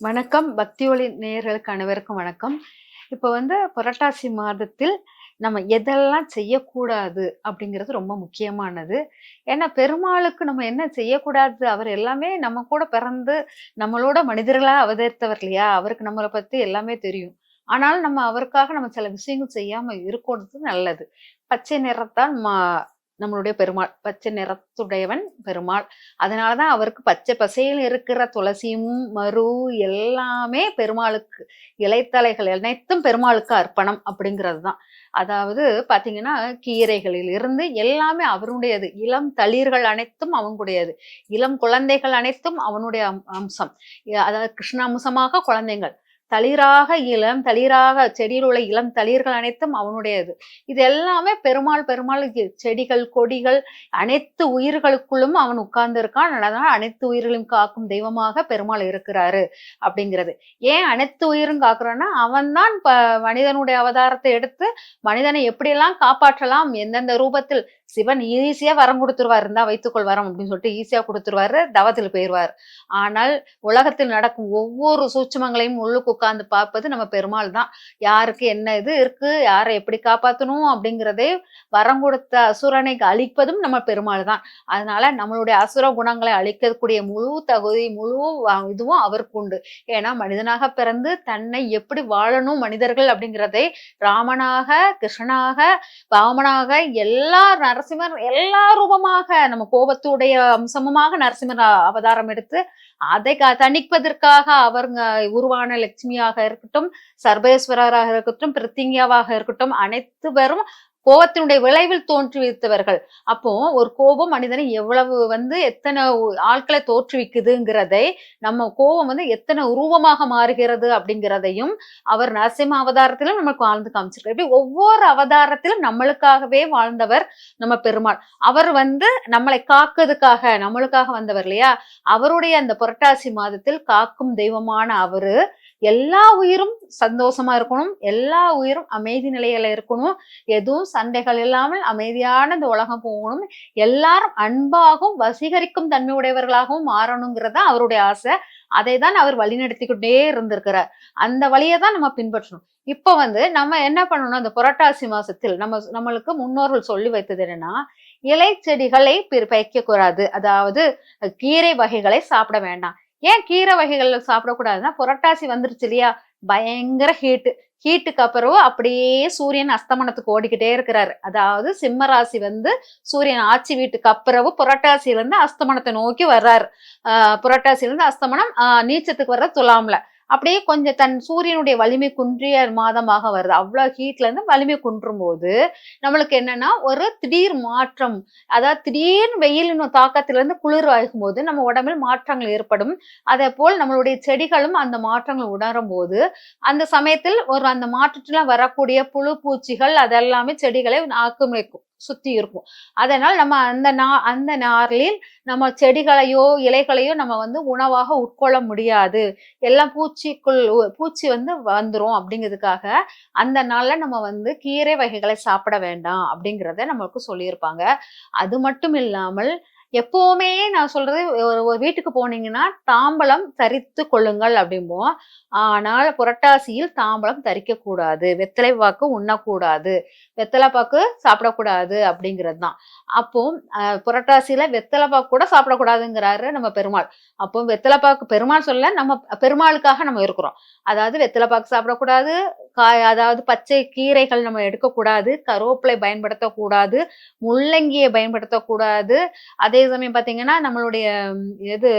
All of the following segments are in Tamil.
வணக்கம். பக்தி ஒளி நேயர்களுக்கு அனைவருக்கும் வணக்கம். இப்போ வந்து புரட்டாசி மாதத்தில் நம்ம எதெல்லாம் செய்யக்கூடாது அப்படிங்கிறது ரொம்ப முக்கியமானது. ஏன்னா பெருமாளுக்கு நம்ம என்ன செய்யக்கூடாது? அவர் எல்லாமே நம்ம கூட பிறந்து நம்மளோட மனிதர்களாக அவதரித்தவர் இல்லையா? அவருக்கு நம்மளை பற்றி எல்லாமே தெரியும். ஆனாலும் நம்ம அவருக்காக நம்ம சில விஷயங்கள் செய்யாமல் இருக்கிறது நல்லது. பச்சை நிறத்தான் மா நம்மளுடைய பெருமாள். பச்சை நிறத்துடையவன் பெருமாள். அதனாலதான் அவருக்கு பச்சை பசையில் இருக்கிற துளசியும் மரு எல்லாமே பெருமாளுக்கு இலைத்தலைகள் அனைத்தும் பெருமாளுக்கு அர்ப்பணம் அப்படிங்கிறது தான் அதாவது பாத்தீங்கன்னா கீரைகளில் இருந்து எல்லாமே அவருடையது இளம் தளிர்கள் அனைத்தும் அவனுடையது. இளம் குழந்தைகள் அனைத்தும் அவனுடைய அம்- அம்சம். அதாவது கிருஷ்ண அம்சமாக குழந்தைகள். தளிராக இளம் தளிராக செடியில் உள்ள இளம் தளிர்கள் அனைத்தும் அவனுடையது. இது எல்லாமே பெருமாள் பெருமாள் செடிகள் கொடிகள் அனைத்து உயிர்களுக்குள்ளும் அவன் உட்கார்ந்து இருக்கான் அதனால அனைத்து உயிர்களையும் காக்கும் தெய்வமாக பெருமாள் இருக்கிறாரு அப்படிங்கிறது. ஏன் அனைத்து உயிரும் காக்குறான்னா அவன்தான் ப மனிதனுடைய அவதாரத்தை எடுத்து மனிதனை எப்படியெல்லாம் காப்பாற்றலாம் எந்தெந்த ரூபத்தில் சிவன் ஈஸியா வரம் கொடுத்துருவார் இருந்தா வைத்துக்கொள் வரம் அப்படின்னு சொல்லிட்டு ஈஸியா கொடுத்துருவாரு தவத்தில் போயிடுவார் ஆனால் உலகத்தில் நடக்கும் ஒவ்வொரு சூட்சமங்களையும் உள்ளுக்கு உட்காந்து பார்ப்பது நம்ம பெருமாள் தான். யாருக்கு என்ன இது இருக்கு யாரை எப்படி காப்பாற்றணும் அப்படிங்கிறதே வரம் கொடுத்த அசுரனை அழிப்பதும் நம்ம பெருமாள் தான். அதனால நம்மளுடைய அசுர குணங்களை அழிக்கக்கூடிய முழு தகுதி முழு இதுவும் அவருக்கு உண்டு. ஏன்னா மனிதனாக பிறந்து தன்னை எப்படி வாழணும் மனிதர்கள் அப்படிங்கிறதை ராமனாக கிருஷ்ணனாக பாமனாக எல்லா நரசிம்மர் எல்லா ரூபமாக நம்ம கோபத்துடைய அம்சமுமாக நரசிம்மர் அவதாரம் எடுத்து அதை தணிப்பதற்காக அவருங்க உருவான லட்சுமி லட்சுமியாக இருக்கட்டும் சர்வேஸ்வரராக இருக்கட்டும் பிரித்திங்கியாவாக இருக்கட்டும் அனைத்து பேரும் கோபத்தினுடைய விளைவில் தோற்றுவித்தவர்கள் அப்போ ஒரு கோபம் மனிதனை எவ்வளவு வந்து எத்தனை ஆட்களை தோற்றுவிக்குதுங்கிறதை நம்ம கோபம் வந்து எத்தனை உருவமாக மாறுகிறது அப்படிங்கிறதையும் அவர் நரசிம்ம அவதாரத்திலும் நமக்கு வாழ்ந்து காமிச்சிருக்காரு. இப்படி ஒவ்வொரு அவதாரத்திலும் நம்மளுக்காகவே வாழ்ந்தவர் நம்ம பெருமாள். அவர் வந்து நம்மளை காக்குறதுக்காக நம்மளுக்காக வந்தவர் இல்லையா? அவருடைய அந்த புரட்டாசி மாதத்தில் காக்கும் தெய்வமான அவரு எல்லா உயிரும் சந்தோஷமா இருக்கணும். எல்லா உயிரும் அமைதி நிலையில இருக்கணும். எதுவும் சண்டைகள் இல்லாமல் அமைதியான இந்த உலகம் போகணும். எல்லாரும் அன்பாகவும் வசீகரிக்கும் தன்மை உடையவர்களாகவும் மாறணுங்கிறதா அவருடைய ஆசை. அதை தான் அவர் வழிநடத்திக்கிட்டே இருந்திருக்கிறார். அந்த வழியை தான் நம்ம பின்பற்றணும். இப்போ வந்து நம்ம என்ன பண்ணணும்? அந்த புரட்டாசி மாசத்தில் நம்ம நம்மளுக்கு முன்னோர்கள் சொல்லி வைத்தது என்னன்னா இலை செடிகளை வைக்க கூடாது அதாவது கீரை வகைகளை சாப்பிட வேண்டாம். ஏன் கீரை வகைகள் சாப்பிடக்கூடாதுன்னா புரட்டாசி வந்துருச்சு இல்லையா? பயங்கர ஹீட்டு ஹீட்டுக்கு அப்புறம் அப்படியே சூரியன் அஸ்தமனத்துக்கு ஓடிக்கிட்டே இருக்கிறாரு. அதாவது சிம்ம ராசி வந்து சூரியன் ஆட்சி வீட்டுக்கு அப்புறம் புரட்டாசியிலேருந்து அஸ்தமனத்தை நோக்கி வர்றாரு. புரட்டாசியிலேருந்து அஸ்தமனம் நீச்சத்துக்கு வர்ற துலாம்ல. அப்படியே கொஞ்சம் தன் சூரியனுடைய வலிமை குன்றிய மாதமாக வருது. அவ்வளோ ஹீட்ல இருந்து வலிமை குன்றும் போது நம்மளுக்கு என்னன்னா ஒரு திடீர் மாற்றம் அதாவது திடீர்னு வெயிலின் தாக்கத்திலிருந்து குளிர் ஆகும் போது நம்ம உடம்பில் மாற்றங்கள் ஏற்படும். அதே போல் நம்மளுடைய செடிகளும் அந்த மாற்றங்கள் உணரும் போது அந்த சமயத்தில் ஒரு அந்த மாற்றத்தில் வரக்கூடிய புழு பூச்சிகள் அதெல்லாமே செடிகளை ஆக்குமிக்கும் சுத்தி இருக்கும். அதனால் நம்ம அந்த நா அந்த நாளில் நம்ம செடிகளையோ இலைகளையோ நம்ம வந்து உணவாக உட்கொள்ள முடியாது. எல்லாம் பூச்சிக்குள் பூச்சி வந்து வந்துரும் அப்படிங்கிறதுக்காக அந்த நாள்ல நம்ம வந்து கீரை வகைகளை சாப்பிட வேண்டாம் அப்படிங்கிறத நம்மளுக்கு சொல்லியிருப்பாங்க. அது மட்டும் இல்லாமல் எப்பவுமே நான் சொல்றது ஒரு வீட்டுக்கு போனீங்கன்னா தாம்பலம் தரித்து கொள்ளுங்கள் அப்படிம்போம். ஆனால் புரட்டாசியில் தாம்பலம் தரிக்க கூடாது வெத்தலை பாக்கு உண்ணக்கூடாது. வெத்தலை பாக்கு சாப்பிடக்கூடாது அப்படிங்கிறது தான் அப்போ புரட்டாசியில வெத்தலை பாக்கு கூட சாப்பிடக்கூடாதுங்கிறாரு நம்ம பெருமாள். அப்போ வெத்தலை பாக்கு பெருமாள் சொல்ல நம்ம பெருமாளுக்காக நம்ம இருக்கிறோம். அதாவது வெத்தலை பாக்கு சாப்பிடக்கூடாது காய் அதாவது பச்சை கீரைகள் நம்ம எடுக்கக்கூடாது கருவேப்பிலை பயன்படுத்தக்கூடாது முள்ளங்கியை பயன்படுத்தக்கூடாது. அதே சமயம் பார்த்தீங்கன்னா நம்மளுடைய இது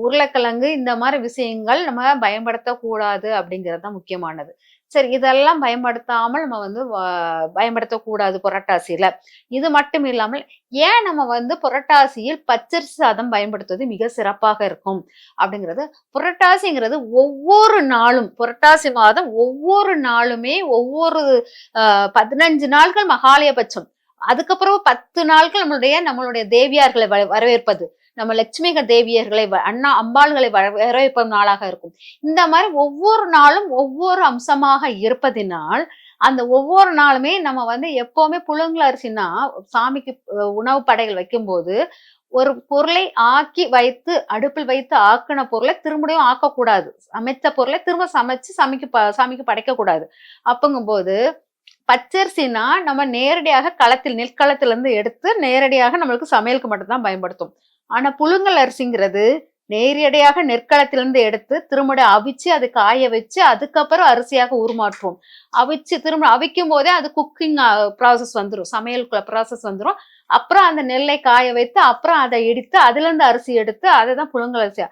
உருளைக்கிழங்கு இந்த மாதிரி விஷயங்கள் நம்ம பயன்படுத்தக்கூடாது அப்படிங்கிறது தான் முக்கியமானது. சரி இதெல்லாம் பயன்படுத்தாமல் நம்ம வந்து பயன்படுத்தக்கூடாது புரட்டாசியில. இது மட்டும் இல்லாமல் ஏன் நம்ம வந்து புரட்டாசியில் பச்சரிசி சாதம் பயன்படுத்துவது மிக சிறப்பாக இருக்கும்? அப்படிங்கிறது புரட்டாசிங்கிறது ஒவ்வொரு நாளும் புரட்டாசி மாதம் ஒவ்வொரு நாளுமே ஒவ்வொரு பதினஞ்சு நாட்கள் மகாலயபட்சம். அதுக்கப்புறம் பத்து நாட்கள் நம்மளுடைய நம்மளுடைய தேவியார்களை வ- வரவேற்பது. நம்ம லட்சுமிக தேவியர்களை வ- அண்ணா அம்பாள்களை வரவேற்பும் நாளாக இருக்கும். இந்த மாதிரி ஒவ்வொரு நாளும் ஒவ்வொரு அம்சமாக இருப்பதினால் அந்த ஒவ்வொரு நாளுமே நம்ம வந்து எப்பவுமே புழுங்கல் அரிசினா சாமிக்கு உணவு படைகள் வைக்கும்போது ஒரு பொருளை ஆக்கி வைத்து அடுப்பில் வைத்து ஆக்கின பொருளை திரும்பியும் ஆக்கக்கூடாது. சமைத்த பொருளை திரும்ப சமைச்சு சமைக்கு சாமிக்கு படைக்க கூடாது அப்பங்கும்போது பச்சரிசினா நம்ம நேரடியாக களத்தில் நெற்களத்துல இருந்து எடுத்து நேரடியாக நம்மளுக்கு சமையலுக்கு மட்டும்தான் பயன்படுத்தும். ஆனா புழுங்கல் அரிசிங்கிறது நேரடியாக நெற்களத்திலிருந்து எடுத்து திரும்ப அவிச்சு அது காய வச்சு அதுக்கப்புறம் அரிசியாக உருமாற்றுவோம். அவிச்சு திரும்ப அவிக்கும் போதே அது குக்கிங் ப்ராசஸ் வந்துடும் சமையல் ப்ராசஸ் வந்துடும் அப்புறம் அந்த நெல்லை காய வைத்து அப்புறம் அதை இடித்து அதுலேருந்து அரிசி எடுத்து அதை தான் புழுங்கல் அரிசியா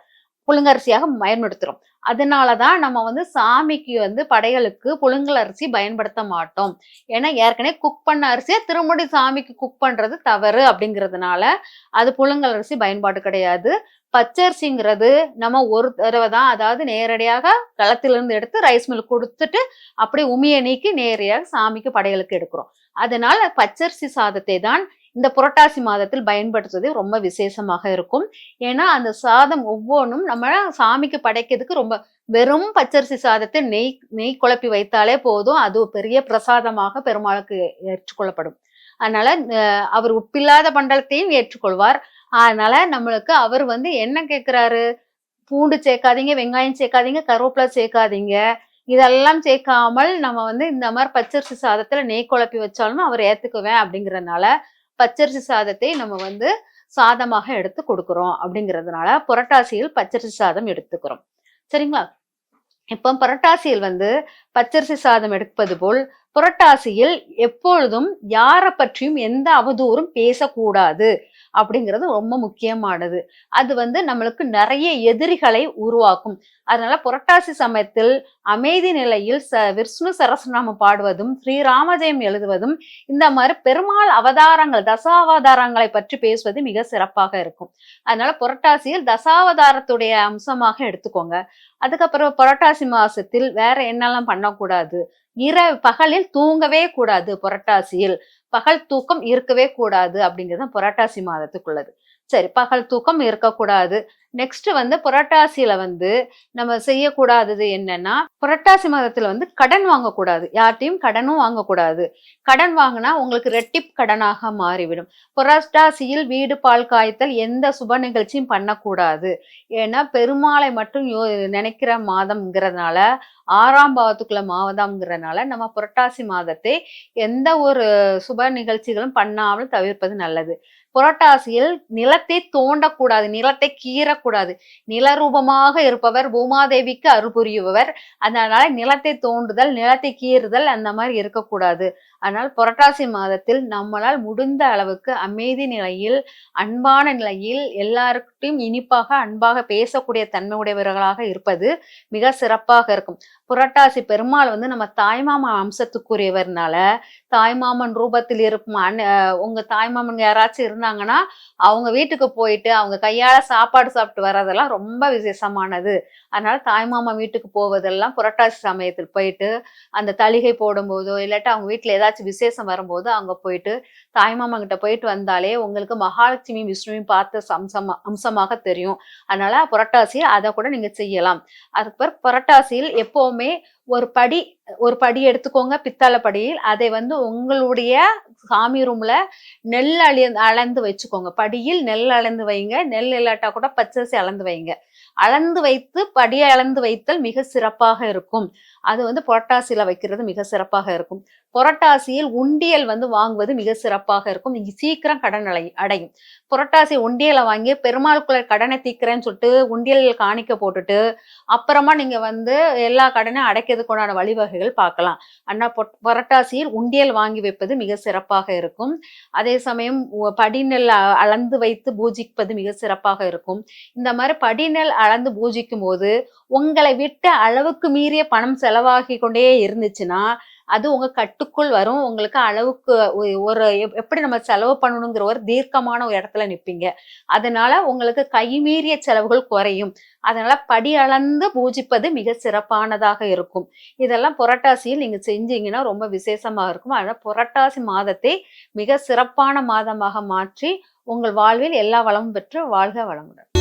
புழுங்கரிசியாக அதனால அதனாலதான் நம்ம வந்து சாமிக்கு வந்து படைகளுக்கு புழுங்கல் அரிசி பயன்படுத்த மாட்டோம். ஏன்னா ஏற்கனவே குக் பண்ண அரிசியை திரும்படி சாமிக்கு குக் பண்றது தவறு அப்படிங்கிறதுனால அது புழுங்கல் அரிசி பயன்பாடு கிடையாது. பச்சரிசிங்கிறது நம்ம ஒரு தடவை தான் அதாவது நேரடியாக களத்திலிருந்து எடுத்து ரைஸ் மில் கொடுத்துட்டு அப்படியே உமியை நீக்கி நேரடியாக சாமிக்கு படைகளுக்கு எடுக்கிறோம். அதனால பச்சரிசி சாதத்தை தான் இந்த புரட்டாசி மாதத்தில் பயன்படுத்துவது ரொம்ப விசேஷமாக இருக்கும். ஏன்னா அந்த சாதம் ஒவ்வொன்றும் நம்ம சாமிக்கு படைக்கிறதுக்கு ரொம்ப வெறும் பச்சரிசி சாதத்தை நெய் நெய் குழப்பி வைத்தாலே போதும். அது ஒரு பெரிய பிரசாதமாக பெருமாளுக்கு ஏற்றுக்கொள்ளப்படும். அதனால அவர் உப்பில்லாத பண்டலத்தையும் ஏற்றுக்கொள்வார். அதனால நம்மளுக்கு அவர் வந்து என்ன கேட்கிறாரு? பூண்டு சேர்க்காதீங்க வெங்காயம் சேர்க்காதீங்க கருவேப்பிலை சேர்க்காதீங்க. இதெல்லாம் சேர்க்காமல் நம்ம வந்து இந்த மாதிரி பச்சரிசி சாதத்துல நெய் குழப்பி வச்சாலும் அவர் ஏத்துக்குவேன் அப்படிங்கறதுனால பச்சரிசி சாதத்தை நம்ம வந்து சாதமாக எடுத்து கொடுக்குறோம் அப்படிங்கிறதுனால புரட்டாசியில் பச்சரிசி சாதம் எடுத்துக்கிறோம். சரிங்களா? இப்போ புரட்டாசியில் வந்து பச்சரிசி சாதம் எடுப்பது போல் புரட்டாசியில் எப்பொழுதும் யாரை பற்றியும் எந்த அவதூறும் பேசக்கூடாது அப்படிங்கிறது ரொம்ப முக்கியமானது. அது வந்து நம்மளுக்கு நிறைய எதிரிகளை உருவாக்கும். அதனால புரட்டாசி சமயத்தில் அமைதி நிலையில் ச விஷ்ணு சரஸ்நாமம் பாடுவதும் ஸ்ரீராமஜெயம் எழுதுவதும் இந்த மாதிரி பெருமாள் அவதாரங்கள் தசாவதாரங்களை பற்றி பேசுவது மிக சிறப்பாக இருக்கும். அதனால புரட்டாசியில் தசாவதாரத்துடைய அம்சமாக எடுத்துக்கோங்க. அதுக்கப்புறம் புரட்டாசி மாசத்தில் வேற என்னெல்லாம் பண்ணக்கூடாது? இர பகலில் தூங்கவே கூடாது புரட்டாசியில். பகல் தூக்கம் இருக்கவே கூடாது அப்படிங்கிறது புரட்டாசி மாதத்துக்குள்ளது. சரி பகல் தூக்கம் இருக்கக்கூடாது. நெக்ஸ்ட் வந்து புரட்டாசியில வந்து நம்ம செய்யக்கூடாதது என்னன்னா புரட்டாசி மாதத்துல வந்து கடன் வாங்கக்கூடாது. யார்ட்டையும் கடனும் வாங்கக்கூடாது. கடன் வாங்கினா உங்களுக்கு ரெட்டிப் கடனாக மாறிவிடும். புரட்டாசியில் வீடு பால் காய்த்தல் எந்த சுப நிகழ்ச்சியும் பண்ணக்கூடாது. ஏன்னா பெருமாளை மட்டும் யோ நினைக்கிற மாதம்ங்கிறதுனால ஆறாம் பாவத்துக்குள்ள மாவதாம்ங்கிறதுனால நம்ம புரட்டாசி மாதத்தை எந்த ஒரு சுப நிகழ்ச்சிகளும் பண்ணாமல் தவிர்ப்பது நல்லது. புரட்டாசியில் நிலத்தை தோண்டக்கூடாது. நிலத்தை கீறக்கூடாது. நிலரூபமாக இருப்பவர் பூமாதேவிக்கு அருள் புரியுபவர். அதனால நிலத்தை தோண்டுதல் நிலத்தை கீறுதல் அந்த மாதிரி இருக்கக்கூடாது. அதனால் புரட்டாசி மாதத்தில் நம்மளால் முடிந்த அளவுக்கு அமைதி நிலையில் அன்பான நிலையில் எல்லாருக்கிட்டையும் இனிப்பாக அன்பாக பேசக்கூடிய தன்மை உடையவர்களாக இருப்பது மிக சிறப்பாக இருக்கும். புரட்டாசி பெருமாள் வந்து நம்ம தாய்மாமா அம்சத்துக்குரியவர்னால தாய்மாமன் ரூபத்தில் இருக்கும் அன் உங்க தாய்மாமன் யாராச்சும் இருந்தாங்கன்னா அவங்க வீட்டுக்கு போயிட்டு அவங்க கையால சாப்பாடு சாப்பிட்டு வர்றதெல்லாம் ரொம்ப விசேஷமானது. அதனால தாய்மாமா வீட்டுக்கு போவதெல்லாம் புரட்டாசி சமயத்தில் போயிட்டு அந்த தளிகை போடும்போதோ இல்லாட்டி அவங்க வீட்டில் ஏதாச்சும் விசேஷம் வரும்போது அங்க போயிட்டு தாய்மாமா கிட்ட போயிட்டு வந்தாலே உங்களுக்கு மகாலட்சுமி விஷ்ணுவையும் பார்த்த அம்சமா அம்சமாக தெரியும். அதனால புரட்டாசி அதை கூட நீங்க செய்யலாம். அதுக்கு பிறகு புரட்டாசியில் எப்பவுமே ஒரு படி ஒரு படி எடுத்துக்கோங்க பித்தளை படியில். அதை வந்து உங்களுடைய சாமி ரூம்ல நெல் அழி அளந்து வச்சுக்கோங்க. படியில் நெல் அளந்து வைங்க. நெல் இல்லாட்டா கூட பச்சரிசி அளந்து வைங்க. அளந்து வைத்து படியை அளந்து வைத்தல் மிக சிறப்பாக இருக்கும். அது வந்து புரட்டாசியில வைக்கிறது மிக சிறப்பாக இருக்கும். புரட்டாசியில் உண்டியல் வந்து வாங்குவது மிக சிறப்பாக இருக்கும். சீக்கிரம் கடன் அடை அடையும். புரட்டாசி உண்டியலை வாங்கி பெருமாளுக்குள்ள கடனை தீக்கிறேன்னு சொல்லிட்டு உண்டியல் காணிக்க போட்டுட்டு அப்புறமா நீங்க வந்து எல்லா கடனையும் அடைக்கிறதுக்கு உண்டான வழிவகைகள் பார்க்கலாம். ஆனா புரட்டாசியில் உண்டியல் வாங்கி வைப்பது மிக சிறப்பாக இருக்கும். அதே சமயம் படிநெல் அ- அளந்து வைத்து பூஜிப்பது மிக சிறப்பாக இருக்கும். இந்த மாதிரி படிநெல் அளந்து பூஜிக்கும் போது உங்களை விட்ட அளவுக்கு மீறிய பணம் செலவாகி கொண்டே இருந்துச்சுன்னா அது உங்க கட்டுக்குள் வரும். உங்களுக்கு அளவுக்கு ஒரு எப்படி நம்ம செலவு பண்ணணுங்கிற ஒரு தீர்க்கமான ஒரு இடத்துல நிப்பீங்க. அதனால உங்களுக்கு கைமீறிய செலவுகள் குறையும். அதனால படி அளந்து பூஜிப்பது மிக சிறப்பானதாக இருக்கும். இதெல்லாம் புரட்டாசியில் நீங்க செஞ்சீங்கன்னா ரொம்ப விசேஷமா இருக்கும். அதனால புரட்டாசி மாதத்தை மிக சிறப்பான மாதமாக மாற்றி உங்கள் வாழ்வில் எல்லா வளமும் பெற்று வாழ்க வளமுடன்.